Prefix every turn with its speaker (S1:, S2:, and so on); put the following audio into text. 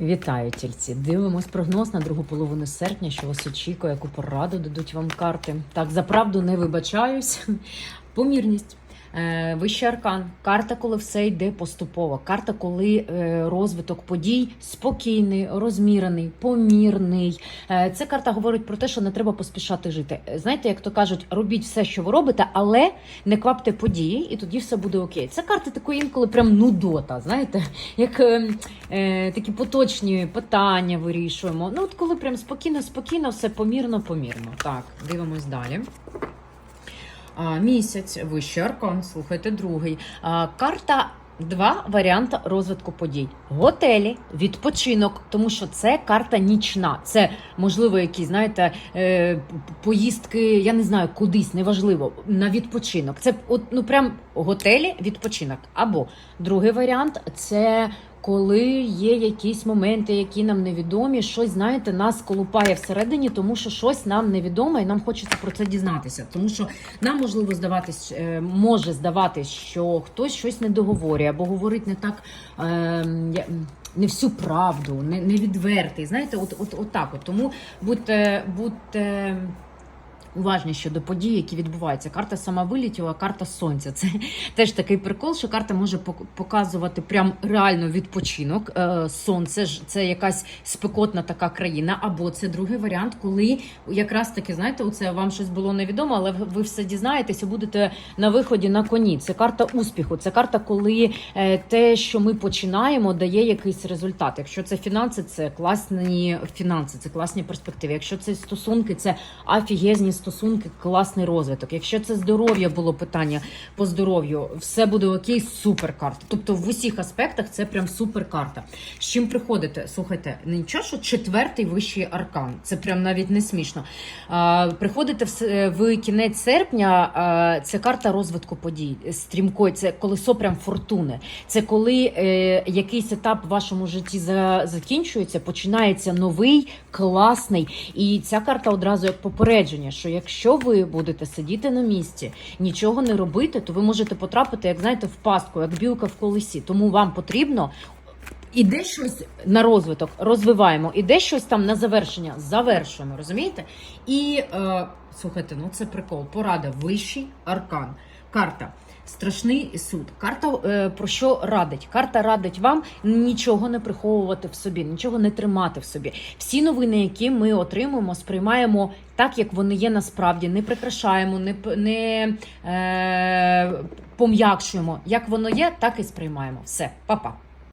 S1: Вітаю тільці. Дивимось прогноз на другу половину серпня, що вас очікує, яку пораду дадуть вам карти. Так, за правду не вибачаюсь. Помірність. Е, Вищий аркан, карта, коли все йде поступово. Карта, коли е, розвиток подій спокійний, розмірений, помірний. Е, Це карта говорить про те, що не треба поспішати жити. Знаєте, як то кажуть, робіть все, що ви робите, але не квапте події, і тоді все буде окей. Це карта такої інколи прям нудота. Знаєте, як е, такі поточні питання вирішуємо. Ну, от коли прям спокійно, спокійно, все помірно, помірно. Так, дивимось далі. Місяць, вищий аркан, слухайте, другий. Карта. Два варіанти розвитку подій: готелі, відпочинок, тому що це карта нічна. Це можливо якісь, знаєте, е, поїздки, я не знаю, кудись, неважливо, на відпочинок. Це от, ну прям готелі, відпочинок. Або другий варіант це коли є якісь моменти, які нам невідомі, щось знаєте, нас колупає всередині, тому що щось нам невідоме, і нам хочеться про це дізнатися. Тому що нам можливо здаватись, е, може здаватись, що хтось щось не договорює або говорить не так. Е, не всю правду, не, не відвертий. Знаєте, от, от, от так. От. Тому будьте, будьте уважні щодо подій, які відбуваються. Карта сама вилітіла, карта сонця. Це теж такий прикол, що карта може пок- показувати прям реально відпочинок. Е, Сонце ж це якась спекотна така країна. Або це другий варіант, коли якраз таки, знаєте, оце вам щось було невідомо, але ви все дізнаєтеся, будете на виході на коні. Це карта успіху. Це карта, коли е, те, що ми починаємо, дає якийсь результат. Якщо це фінанси, це класні фінанси, це класні перспективи. Якщо це стосунки, це офігезні стосунки, класний розвиток. Якщо це здоров'я було питання по здоров'ю, все буде окей, супер карта. Тобто в усіх аспектах це прям супер карта. З чим приходите? Слухайте, нічого, що четвертий вищий аркан. Це прям навіть не смішно. А, приходите в, в кінець серпня. А, це карта розвитку подій. Стрімкої, це колесо прям фортуни. Це коли е, якийсь етап в вашому житті за, закінчується, починається новий, класний. І ця карта одразу як попередження, що якщо ви будете сидіти на місці, нічого не робити, то ви можете потрапити, як знаєте, в пастку, як білка в колесі. Тому вам потрібно. Іде щось на розвиток, розвиваємо, іде щось там на завершення, завершуємо, розумієте? І е, слухайте, ну це прикол. Порада вищий аркан. Карта. Страшний суд. Карта е, про що радить? Карта радить вам нічого не приховувати в собі, нічого не тримати в собі. Всі новини, які ми отримуємо, сприймаємо так, як вони є насправді. Не прикрашаємо, не, не е, пом'якшуємо. Як воно є, так і сприймаємо. Все, па-па.